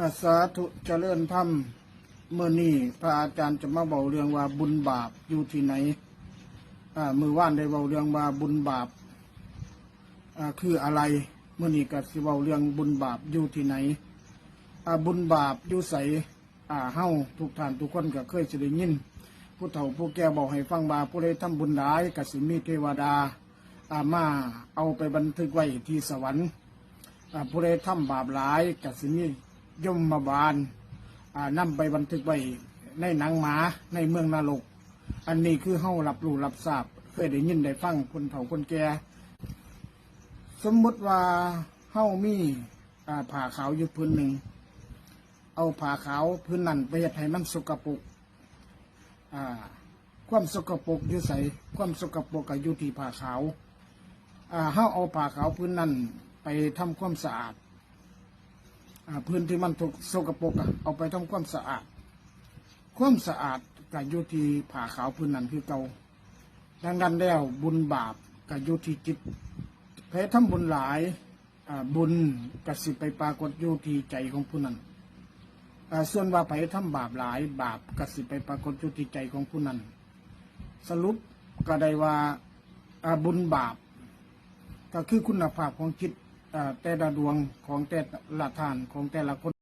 อาสาธุเจริญธรรมเมื่อนี้พระอาจารย์จะมาเบาเรื่องว่าบุญบาปอยู่ที่ไหนอ่ามือว่านได้เบาเรื่องว่าบุญบาปอ่าคืออะไรเมื่อนี้ก็สิเบาเรื่องบุญบาปอยู่ที่ไหนอ่าบุญบาปอยู่ใสอ่าเฮ้าทุกท่านทุกคนก็เคยจะได้ยิน ผู้เฒ่าผู้แก่บอกให้ฟังว่าผู้ใดทำบุญหลายก็สิมีเทวดาอ่ามาเอาไปบันทึกไว้ที่สวรรค์อ่าผู้ใดทำบาปหลายกัสิมี ยมมาบาลอ่าไปบันทึกไว้ในหนังหมาในเมืองนรก อันนี้คือเฮารับรู้รับทราบเคยได้ยินได้ฟังคนเฒ่าคนแก่สมมติว่าเฮามีอ่าผ้าขาวอยู่พื้นหนึ่ง เอาผ้าขาวพื้นนั้นไปเฮ็ดให้มันสกปรกความสกปรกอยู่ใส่ความสกปรกก็อยู่ที่ผ้าขาวเฮาเอาผ้าขาวพื้นนั้นไปทำความสะอาด พื้นที่มันถูกสกปรกอะเอาไปทำความสะอาด ความสะอาดก็อยู่ที่ผ้าขาวพื้นนั้นคือเก่าดังนั้นแล้วบุญบาปก็อยู่ที่จิตแพ้ทำบุญหลายบุญก็สิไปปรากฏยู่ที่ใจของผู้นั้นส่วนว่าไปทำบาปหลาย บาปก็สิไปปรากฏยู่ที่ใจของผู้นั้น สรุปก็ได้ว่าบุญบาป ก็คือคุณภาพของจิต แต่ละดวงของแต่ละทานของแต่ละคน